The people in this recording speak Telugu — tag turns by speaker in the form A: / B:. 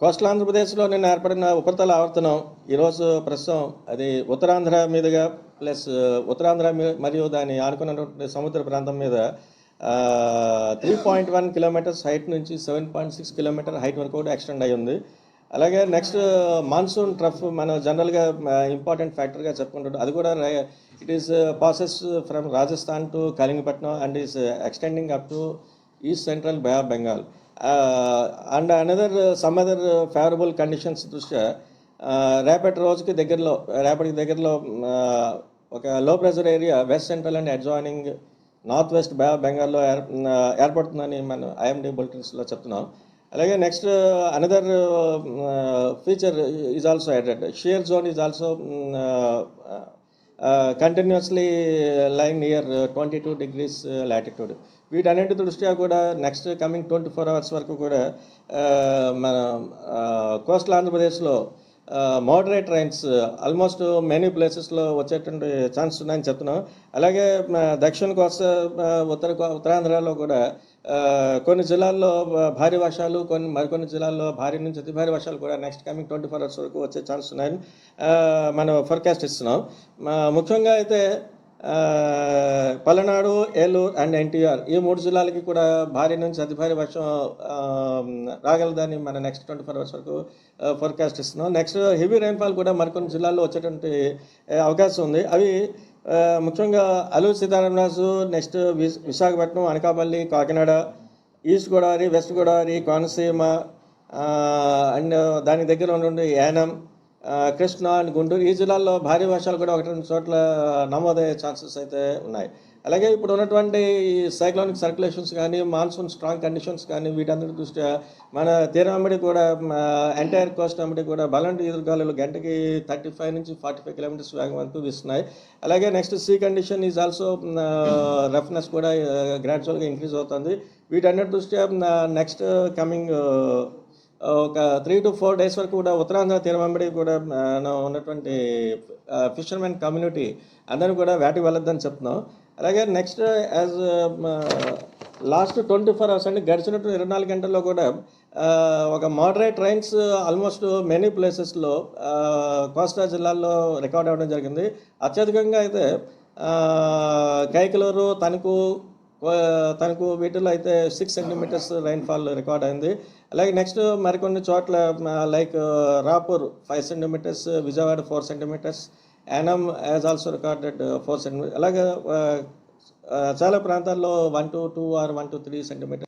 A: కోస్టల్ ఆంధ్రప్రదేశ్లో నిన్న ఏర్పడిన ఉపరితల ఆవర్తనం ఈరోజు ప్రస్తుతం అది ఉత్తరాంధ్ర మీదుగా ప్లస్ ఉత్తరాంధ్ర మరియు దాని ఆనుకున్నటువంటి సముద్ర ప్రాంతం మీద three point one kilometres height నుంచి seven point six kilometre height వరకు కూడా ఎక్స్టెండ్ అయి ఉంది. అలాగే నెక్స్ట్ మాన్సూన్ ట్రఫ్ మనం జనరల్గా ఇంపార్టెంట్ ఫ్యాక్టర్గా చెప్పుకుంటాడు అది కూడా it is passes from Rajasthan to Kalingapatnam and is extending up to east central Bay of Bengal and another some other favourable conditions దృష్ట్యా రేపటి రోజుకి దగ్గరలో రేపటికి దగ్గరలో ఒక low pressure area west central and adjoining north west బెంగాల్లో ఏర్ ఏర్పడుతుందని మనం ఐఎండి బులెటిన్స్లో చెప్తున్నాం. అలాగే next another feature is also added shear zone is also continuously line near twenty two degrees latitude వీటన్నిటి దృష్ట్యా కూడా next coming twenty four hours వరకు కూడా మన కోస్టల్ ఆంధ్రప్రదేశ్లో మోడరేట్ రైన్స్ ఆల్మోస్ట్ మెనీ ప్లేసెస్లో వచ్చేటువంటి ఛాన్స్ ఉన్నాయని చెప్తున్నాం. అలాగే దక్షిణ కోస్తా ఉత్తర కో- ఉత్తరాంధ్రలో కూడా కొన్ని జిల్లాల్లో భారీ వర్షాలు కొన్ని మరికొన్ని జిల్లాల్లో భారీ నుంచి అతి భారీ వర్షాలు కూడా next coming twenty four hours వరకు వచ్చే ఛాన్స్ ఉన్నాయని మనం ఫోర్కాస్ట్ ఇస్తున్నాం. ముఖ్యంగా అయితే పలనాడు ఏలూరు అండ్ ఎన్టీఆర్. ఈ మూడు జిల్లాలకి కూడా భారీ నుంచి అతి భారీ వర్షం రాగలదని మన నెక్స్ట్ ట్వంటీ ఫోర్ అవర్స్ వరకు ఫోర్కాస్ట్ ఇస్తున్నాం. నెక్స్ట్ హెవీ రైన్ఫాల్ కూడా మరికొన్ని జిల్లాల్లో వచ్చేటువంటి అవకాశం ఉంది. అవి ముఖ్యంగా Alluri Sitarama Raju next Visakhapatnam Anakapalli Kakinada east Godavari west Godavari Konaseema and దానికి దగ్గర ఉన్నటువంటి యానం కృష్ణా అండ్ గుంటూరు ఈ జిల్లాల్లో భారీ వర్షాలు కూడా ఒకటి రెండు చోట్ల నమోదయ్యే ఛాన్సెస్ అయితే ఉన్నాయి. అలాగే ఇప్పుడు ఉన్నటువంటి ఈ సైక్లోనిక్ సర్క్యులేషన్స్ కానీ మాన్సూన్ స్ట్రాంగ్ కండిషన్స్ కానీ వీటందరి దృష్ట్యా మన తీరం వెంబడి కూడా ఎంటైర్ కోస్ట్ వెంబడి కూడా బలంటి ఎదురుగాలు గంటకి థర్టీ ఫైవ్ నుంచి ఫార్టీ ఫైవ్ కిలోమీటర్స్ వేగం వరకు వీస్తున్నాయి. అలాగే next sea condition is also roughness కూడా గ్రాడ్యువల్గా ఇంక్రీజ్ అవుతుంది. వీటన్నిటి దృష్ట్యా నెక్స్ట్ కమింగ్ ఒక త్రీ టు ఫోర్ డేస్ వరకు కూడా ఉత్తరాంధ్ర తీరం వెంబడి కూడా ఉన్నటువంటి ఫిషర్మెన్ కమ్యూనిటీ అందరూ కూడా వేటకి వెళ్ళొద్దని చెప్తున్నాం. అలాగే next as last twenty four hours అంటే గడిచినట్టు ఇరవై నాలుగు గంటల్లో కూడా ఒక మోడరేట్ రైన్స్ ఆల్మోస్ట్ మెనీ ప్లేసెస్లో కోస్తా జిల్లాల్లో రికార్డ్ అవ్వడం జరిగింది. అత్యధికంగా అయితే కైకలూరు తణుకు తనకు వీటిలో అయితే సిక్స్ సెంటీమీటర్స్ రైన్ఫాల్ రికార్డ్ అయింది. అలాగే నెక్స్ట్ మరికొన్ని చోట్ల like Rapur five centimetres Vijayawada four centimetres Yanam as also recorded four centimetre అలాగే చాలా ప్రాంతాల్లో one to two or one to three centimetre